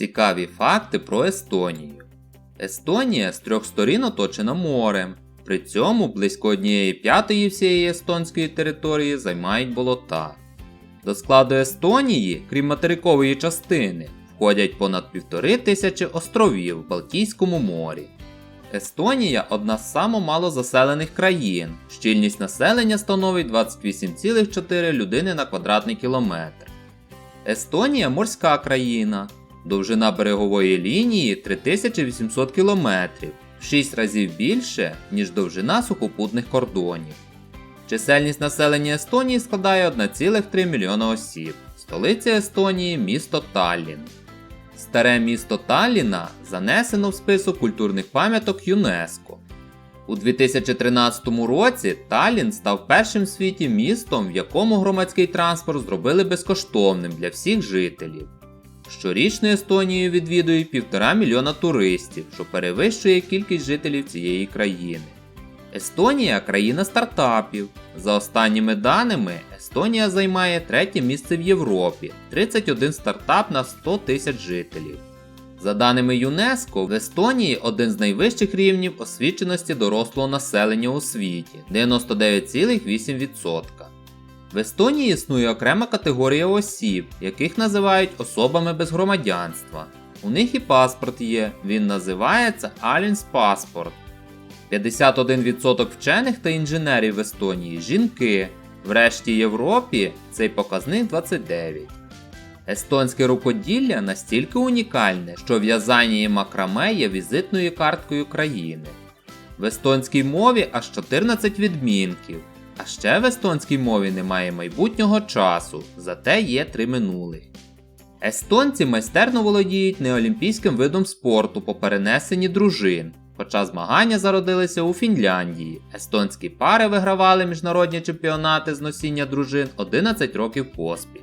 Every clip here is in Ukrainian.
Цікаві факти про Естонію. Естонія з трьох сторін оточена морем. При цьому близько однієї п'ятої всієї естонської території займають болота. До складу Естонії, крім материкової частини, входять понад півтори тисячі островів в Балтійському морі. Естонія одна з самомалозаселених країн. Щільність населення становить 28,4 людини на квадратний кілометр. Естонія морська країна. Довжина берегової лінії 3800 км, в 6 разів більше, ніж довжина сухопутних кордонів. Чисельність населення Естонії складає 1,3 мільйона осіб. Столиця Естонії місто Таллін. Старе місто Талліна занесено в список культурних пам'яток ЮНЕСКО. У 2013 році Таллін став першим в світі містом, в якому громадський транспорт зробили безкоштовним для всіх жителів. Щорічно Естонію відвідує півтора мільйона туристів, що перевищує кількість жителів цієї країни. Естонія країна стартапів. За останніми даними, Естонія займає третє місце в Європі 31 стартап на 100 тисяч жителів. За даними ЮНЕСКО, в Естонії один з найвищих рівнів освіченості дорослого населення у світі 99,8%. В Естонії існує окрема категорія осіб, яких називають особами без громадянства. У них і паспорт є, він називається Алінс паспорт. 51% вчених та інженерів в Естонії жінки. В решті Європі цей показник 29. Естонське рукоділля настільки унікальне, що в'язання і макраме є візитною карткою країни. В естонській мові аж 14 відмінків. А ще в естонській мові немає майбутнього часу, зате є три минулих. Естонці майстерно володіють неолімпійським видом спорту по перенесенні дружин, хоча змагання зародилися у Фінляндії. Естонські пари вигравали міжнародні чемпіонати з носіння дружин 11 років поспіль.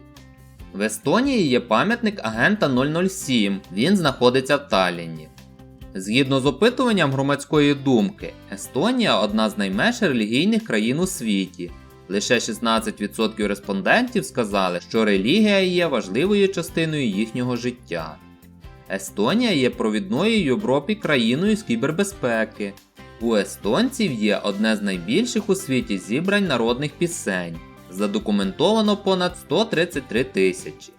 В Естонії є пам'ятник агента 007, він знаходиться в Талліні. Згідно з опитуванням громадської думки, Естонія одна з найменш релігійних країн у світі. Лише 16% респондентів сказали, що релігія є важливою частиною їхнього життя. Естонія є провідною Європі країною з кібербезпеки. У естонців є одне з найбільших у світі зібрань народних пісень. Задокументовано понад 133 тисячі.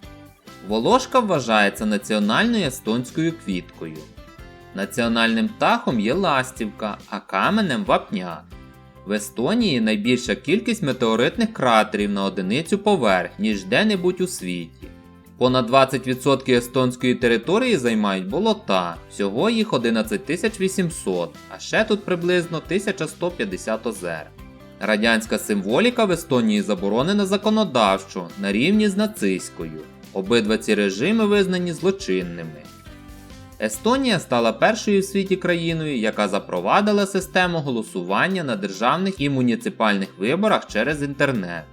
Волошка вважається національною естонською квіткою. Національним птахом є ластівка, а каменем вапняк. В Естонії найбільша кількість метеоритних кратерів на одиницю поверх, ніж де-небудь у світі. Понад 20% естонської території займають болота, всього їх 11 800, а ще тут приблизно 1150 озер. Радянська символіка в Естонії заборонена законодавчо на рівні з нацистською. Обидва ці режими визнані злочинними. Естонія стала першою в світі країною, яка запровадила систему голосування на державних і муніципальних виборах через інтернет.